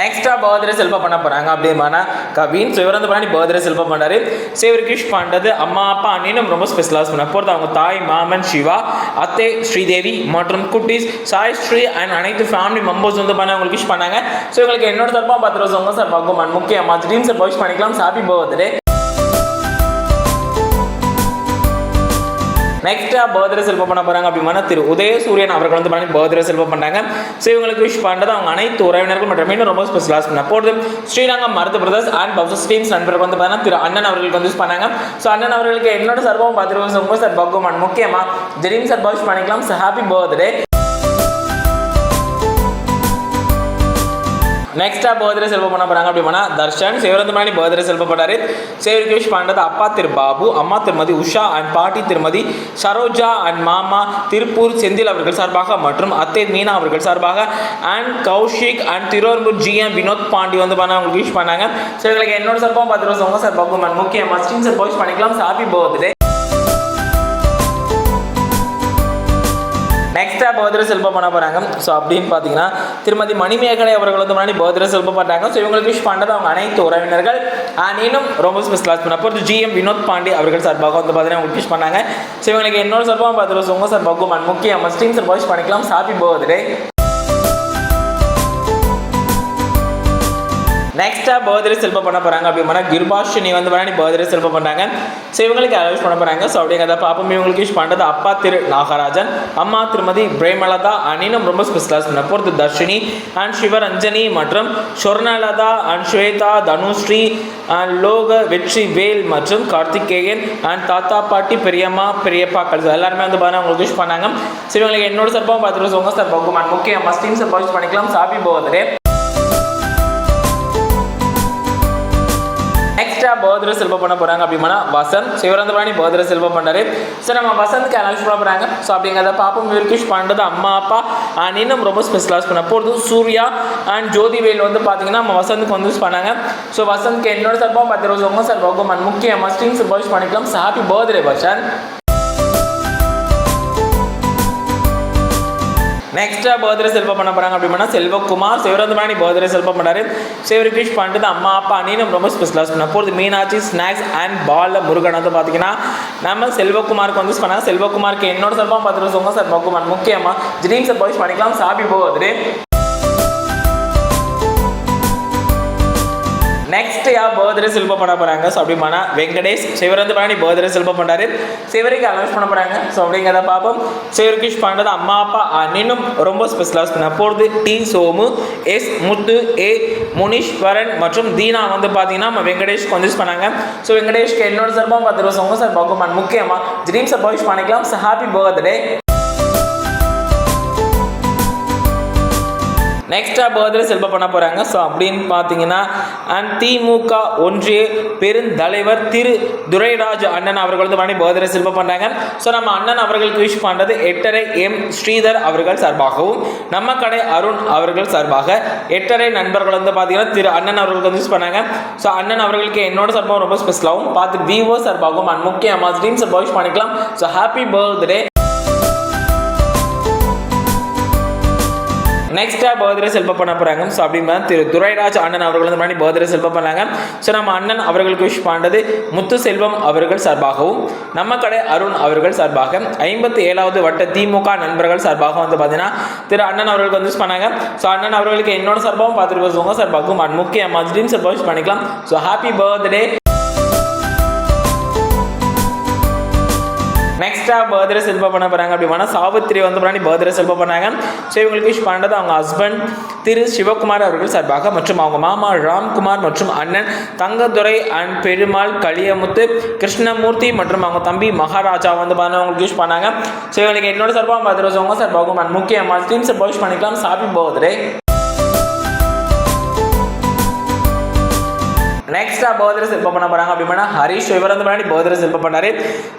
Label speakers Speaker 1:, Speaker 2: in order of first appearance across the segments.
Speaker 1: நெக்ஸ்ட்டாக பர்த்டே செல்ப பண்ண போகிறாங்க அப்படிமானா கவின். ஸோ இவர் வந்து பண்ணி பர்த்டே செல்ப பண்ணாரு. ஸோ இவர் கிஷ் பண்ணுறது அம்மா அப்பா அண்ணினும் ரொம்ப ஸ்பெஷலாக பண்ண போகிறது அவங்க தாய் மாமன் சிவா அத்தை ஸ்ரீதேவி மற்றும் குட்டீஸ். சாய் ஸ்ரீ அண்ட் அனைத்து ஃபேமிலி மெம்பர்ஸ் வந்து பண்ண அவங்களுக்கு விஷ் பண்ணாங்க. ஸோ இவங்களுக்கு என்னோட தரப்பாக பத்து ரோஸ் சார் பகுமான் முக்கியமாக ட்ரீம் சார் விஷ் பண்ணிக்கலாம். ஹாப்பி பர்த்டே நெக்ஸ்டா பர்த்டே செல்வம் பண்ண போறாங்க அப்படின்னா திரு உதயசூரியன் அவர்கள் வந்து பண்ணி பர்த்டே செல்வம் பண்ணாங்க ஸோ இவங்களுக்கு விஷ் பண்ணுறது அவங்க அனைத்து உறவினர்கள் மற்றும் இன்னும் ரொம்ப ஸ்பெஷலாக பண்ண போகிறது ஸ்ரீரங்கம் மருத்து பிரதர்ஸ் அண்ட் பப்சஸ் டீம்ஸ் நண்பர்கள் வந்து பார்த்தீங்கன்னா திரு அண்ணன் அவர்களுக்கு வந்து பண்ணாங்க. ஸோ அண்ணன் அவர்களுக்கு என்னோட சர்வம் பார்த்துருவோம் சார் பகுமான் முக்கியமாக ஜெரீம் சார் பவுஷ் பண்ணிக்கலாம். ஸோ ஹாப்பி பர்த்டே நெக்ஸ்டா பர்த்டே செல்வம் பண்ண போறாங்க அப்படின்னா தர்ஷன் சிவரந்து மணி பர்த்டே செல்வம் பண்ணாரு சேவருக்கு விஷ் பண்றது அப்பா திரு பாபு அம்மா திருமதி உஷா அண்ட் பாட்டி திருமதி சரோஜா அண்ட் மாமா திருப்பூர் செந்தில் அவர்கள் சார்பாக மற்றும் அத்தை மீனா அவர்கள் சார்பாக and Kaushik and Thiruverumbur GM Vinoth Pandi வந்து பண்ண அவங்களுக்கு விஷ் பண்ணாங்க. ஸோ எங்களுக்கு என்னோட சார்பாக பத்து வருஷம் உங்க சார் முக்கியமாக ஸ்ரீன் சார் போய் பண்ணிக்கலாம் ஹாப்பி பர்த்டே நெக்ஸ்டா பௌத்திர செல்பம் பண்ண போகிறாங்க ஸோ அப்படின்னு பார்த்தீங்கன்னா திருமதி மணிமேகலை அவர்கள் வந்து முன்னாடி பௌத்திர செல்பம் பண்ணுறாங்க ஸோ இவங்களுக்கு விஷ் பண்ணுறது அவங்க அனைத்து உறவினர்கள். அண்ட் இன்னும் ரொம்ப ஸ்பெஷலாக பண்ண போகிறது ஜிஎம் வினோத் பாண்டி அவர்கள் சார்பாக வந்து பார்த்தீங்கன்னா உங்களுக்கு விஷ் பண்ணாங்க. ஸோ இவங்களுக்கு என்னோட சார்பாக பார்த்துருவோம். உங்கள் சார் பகுமான் முக்கியமாக ஸ்டீம் சார் விஷ் பண்ணிக்கலாம். ஹாப்பி பர்த்டே நெக்ஸ்ட்டாக பர்த்டே செல்ப பண்ண போறாங்க அப்படின்னா கிருபாஷினி வந்து பண்ணி பர்த்டே செல்ப பண்ணாங்க ஸோ இவங்களுக்கு விஷ் பண்ண போகிறாங்க ஸோ அப்படிங்கிறத பாப்போம் இவங்களுக்கு யூஸ் பண்ணுறது அப்பா திரு நாகராஜன் அம்மா திருமதி பிரேமலதா அனினும் ரொம்ப ஸ்பெஷலாக பண்ண போகிறது தர்ஷினி அண்ட் சிவரஞ்சனி மற்றும் சொர்ணலதா அண்ட் ஸ்வேதா தனுஸ்ரீ அண்ட் லோக வெற்றி வேல் மற்றும் கார்த்திகேயன் அண்ட் தாத்தா பாட்டி பெரியம்மா பெரியப்பாக்கள் எல்லாருமே வந்து பாருங்க உங்களுக்கு விஷ் பண்ணாங்க. சரி இவங்களுக்கு என்னோட சார்பாக பார்த்துட்டு உங்கள் சார் பகுமான் முக்கிய மஸ்டிங் சார் விஷ் பண்ணிக்கலாம். சாப்பி பர்த்டே நெக்ஸ்டா பர்த்டே சிலபம் பண்ண போறாங்க அப்படின்னா வசந்த் சிவரந்தபாணி பர்த்டே சிலபம் பண்ணாரு ஸோ நம்ம வசந்த்க்கு அனௌன்ஸ் பண்ண போறாங்க. ஸோ அப்படிங்கிறத பாப்போம் விர்கிஷ் பண்ணுறது அம்மா அப்பா அண்ட் இன்னும் ரொம்ப ஸ்பெஷலாஸ் பண்ண போகிறது சூர்யா அண்ட் ஜோதிவேல் வந்து பார்த்தீங்கன்னா நம்ம வசந்துக்கு வந்து பண்ணாங்க. ஸோ வசந்த்க்கு என்னோட சார்பாக பத்து ரோஸ் உங்க சார் அண்ட் முக்கிய மஸ்டிங் சார் விஷ் பண்ணிக்கலாம் ஹாப்பி பர்த்டே வசந்த். நெக்ஸ்ட்டாக பர்த்டே செல்வம் பண்ண போகிறாங்க அப்படின்னா செல்வகுமார் சிவரந்தமணி பர்த்டே செல்வம் பண்ணாரு சிவருக்கு விஷ் அம்மா அப்பா அண்ணின்னு ரொம்ப ஸ்பெஷலாக பண்ண போகிறது மீனாட்சி ஸ்நாக்ஸ் அண்ட் பால முருகன் வந்து பார்த்தீங்கன்னா நம்ம செல்வகுமாருக்கு வந்து wish பண்ணாங்க செல்வகுமாருக்கு என்னோட செல்வம் பார்த்துட்டு சொல்லுங்க சார் முக்கியமாக ட்ரீம்ஸை சார் பண்ணிக்கலாம். சாப்பி போகுது. நெக்ஸ்ட் யார் பர்த்டே சில்பம் பண்ண போகிறாங்க ஸோ அப்படிமானா வெங்கடேஷ் சிவரந்து பண்ணி பர்த்டே சில்பம் பண்ணாரு சிவருக்கு அனௌன்ஸ் பண்ண போகிறாங்க ஸோ அப்படிங்கிறத பார்ப்போம். சிவருக்கு பாண்டது அம்மா அப்பா அண்ணனும் ரொம்ப ஸ்பெஷலாக பண்ண போகிறது T. Somu S. Muthu A. Muneeswaran மற்றும் தீனா வந்து பார்த்தீங்கன்னா நம்ம வெங்கடேஷ்க்கு வந்து யூஸ் பண்ணாங்க. ஸோ வெங்கடேஷ்க்கு என்னோட சார்பாக பத்து ரூபா உங்க சார் பகுமான் முக்கியமாக ட்ரீம்ஸை சார் பண்ணிக்கலாம். பண்ணிக்கலாம் ஹாப்பி பர்த்டே நெக்ஸ்ட்டாக பர்த்டே செல்ப பண்ண போகிறாங்க ஸோ அப்படின்னு பார்த்தீங்கன்னா அண்ட் திமுக ஒன்றிய பெருந்தலைவர் திரு துரைராஜ் அண்ணன் அவர்கள் வந்து மணி பர்த்டே செல்ப பண்ணாங்க ஸோ நம்ம அண்ணன் அவர்களுக்கு விஷ் பண்ணுறது எட்டரை எம் ஸ்ரீதர் அவர்கள் சார்பாகவும் நம்ம கடை அருண் அவர்கள் சார்பாக எட்டரை நண்பர்கள் வந்து பார்த்தீங்கன்னா திரு அண்ணன் அவர்களுக்கு வந்து விஷ் பண்ணாங்க ஸோ அண்ணன் அவர்களுக்கு என்னோட சார்பாகவும் ரொம்ப ஸ்பெஷலாகவும் பார்த்து விவோ சார்பாகவும் அண்ட் முக்கியமாக ட்ரீம் சார்பாக விஷ் பண்ணிக்கலாம். ஸோ ஹாப்பி பர்த்டே நெக்ஸ்டா பர்த்டே செல்ப பண்ண போறாங்க. ஸோ அப்படின்னா திரு துரைராஜ் அண்ணன் அவர்கள் வந்து முன்னாடி பர்த்டே செல்ப பண்ணாங்க. ஸோ நம்ம அண்ணன் அவர்களுக்கு விஷ் பண்ணுறது முத்து செல்வம் அவர்கள் சார்பாகவும் நம்ம கடை அருண் அவர்கள் சார்பாக ஐம்பத்தி ஏழாவது வட்ட திமுக நண்பர்கள் சார்பாக வந்து பார்த்தீங்கன்னா திரு அண்ணன் அவர்களுக்கு வந்து பண்ணாங்க. ஸோ அண்ணன் அவர்களுக்கு என்னோட சார்பாகவும் பார்த்துட்டு பேசுவாங்க சார்பாகவும் அண்ட் முக்கிய மஸ்டின் சார்பாக விஷ் பண்ணிக்கலாம். ஸோ ஹாப்பி பர்த்டே நெக்ஸ்டா பர்த்டே செல்ப பண்ண போறாங்க. அப்படின்னா சாவித்திரி வந்து பண்ணி பர்த்டே செல்ப பண்ணாங்க. ஸோ இவங்களுக்கு விஷ் பண்ணுறது அவங்க ஹஸ்பண்ட் திரு சிவகுமார் அவர்கள் சார்பாக மற்றும் அவங்க மாமா ராம்குமார் மற்றும் அண்ணன் தங்கதுரை அண்ட் பெருமாள் களியமுத்து கிருஷ்ணமூர்த்தி மற்றும் அவங்க தம்பி மகாராஜா வந்து பார்த்தா அவங்களுக்கு விஷ் பண்ணாங்க. ஸோ இவங்களுக்கு என்னோட சார்பாக பர்த்டே உங்கள் சார்பாகவும் அண்ட் முக்கியமாக டீம் சார் விஷ் பண்ணிக்கலாம். சாப்பி பர்த்டே நெக்ஸ்டா போதர சிற்பம் பண்ண போறாங்க அப்படின்னா ஹரிஷ் இவர் வந்து முன்னாடி போதர சிற்பம் பண்ணாரு?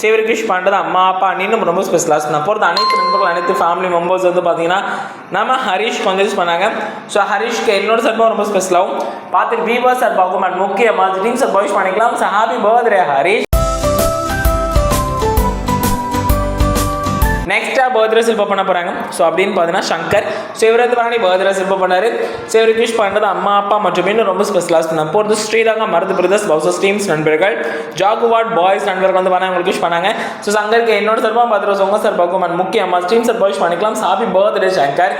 Speaker 1: சிவரிகிஷ் பாண்டது அம்மா அப்பா அண்ணின்னு ரொம்ப ஸ்பெஷலாக நான் போகிறது அனைத்து நண்பர்கள் அனைத்து ஃபேமிலி மெம்பர்ஸ் வந்து பார்த்தீங்கன்னா நம்ம ஹரிஷ் வந்து யூஸ் பண்ணாங்க. ஸோ ஹரிஷ்க்கு என்னோட சார்பாக ரொம்ப ஸ்பெஷலாகவும் பார்த்துட்டு பீபா சார்பாகவும் அண்ட் முக்கியமாக ட்ரீம் சார் பாய்ஸ் பண்ணிக்கலாம். ஸோ ஹாப்பி பர்த்டே ஹரிஷ் நெக்ஸ்ட்டாக பர்த்டே சிற்பம் பண்ண போகிறாங்க ஸோ அப்படின்னு பார்த்தீங்கன்னா சங்கர். ஸோ இவர் வந்து பண்ணி பர்த்டே செல்ப பண்ணார். ஸோ இவருக்கு விஷ் பண்ணுறது அம்மா அப்பா மற்றும் இன்னும் ரொம்ப ஸ்பெஷலாக பண்ண போகிறது ஸ்ரீலங்கா மருந்து பிரதர்ஸ் பவுசஸ் டீம்ஸ் நண்பர்கள் ஜாகுவாட் பாய்ஸ் நண்பர்கள் வந்து பண்ண உங்களுக்கு விஷ் பண்ணாங்க. ஸோ சங்கருக்கு என்னோட சார்பாக பார்த்துருவோம் உங்கள் சார் பகுமான் முக்கியமாக ஸ்டீம் சார் பாய்ஸ் பண்ணிக்கலாம். Happy birthday Shankar.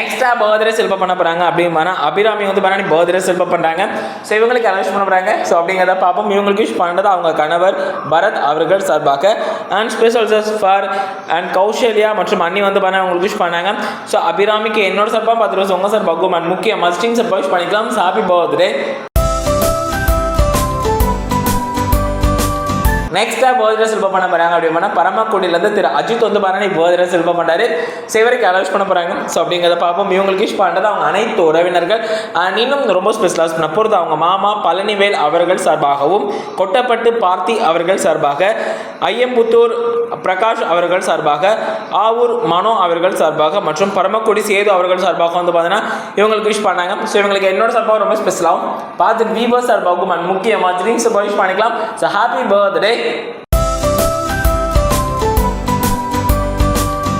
Speaker 1: நெக்ஸ்ட்டாக பர்த்டே செல்ப பண்ண போகிறாங்க அப்படின்னா அபிராமி வந்து பண்ணி பர்த்டே செல்ப பண்ணுறாங்க ஸோ இவங்களுக்கு அனௌன்ஸ் பண்ண போகிறாங்க ஸோ அப்படிங்கிறத பார்ப்போம். இவங்களுக்கு விஷ் பண்ணுறது அவங்க கணவர் பரத் அவர்கள் சார்பாக. And special for and Kausalya மற்றும் அண்ணி வந்து பண்ண அவங்களுக்கு விஷ் பண்ணாங்க. ஸோ அபிராமிக்கு என்னோட சார்பாக பத்து ரோஸ் உங்கள் சார் பகுமான் முக்கிய மஸ்டிங் சார் யூஸ் பண்ணிக்கலாம். ஹாப்பி பர்த்டே நெக்ஸ்ட்டாக போதிர சிற்பம் பண்ண போகிறாங்க அப்படின்னா பரமக்குடியிலேருந்து திரு அஜித் வந்து பாருங்க போதிர சிற்பம் பண்ணாரு சிவருக்கு அலோஸ் பண்ண போகிறாங்க ஸோ அப்படிங்கிறத பார்ப்போம். இவங்களுக்கு விஷ் பண்ணுறது அவங்க அனைத்து உறவினர்கள். இன்னும் ரொம்ப ஸ்பெஷலாக பண்ண போகிறது அவங்க மாமா பழனிவேல் அவர்கள் சார்பாகவும் கொட்டப்பட்டு பார்த்தி அவர்கள் சார்பாக ஐயம்புத்தூர் பிரகாஷ் அவர்கள் சார்பாக ஆவூர் மனோ அவர்கள் சார்பாக மற்றும் பரமக்குடி சேது அவர்கள் சார்பாக வந்து பார்த்தீங்கன்னா இவங்களுக்கு விஷ் பண்ணாங்க. ஸோ இவங்களுக்கு என்னோட சார்பாக ரொம்ப ஸ்பெஷலாகவும் பார்த்து வீவர் சார்பாகவும் அண்ட் முக்கியமாக ட்ரீம்ஸ் விஷ் பண்ணிக்கலாம். So happy birthday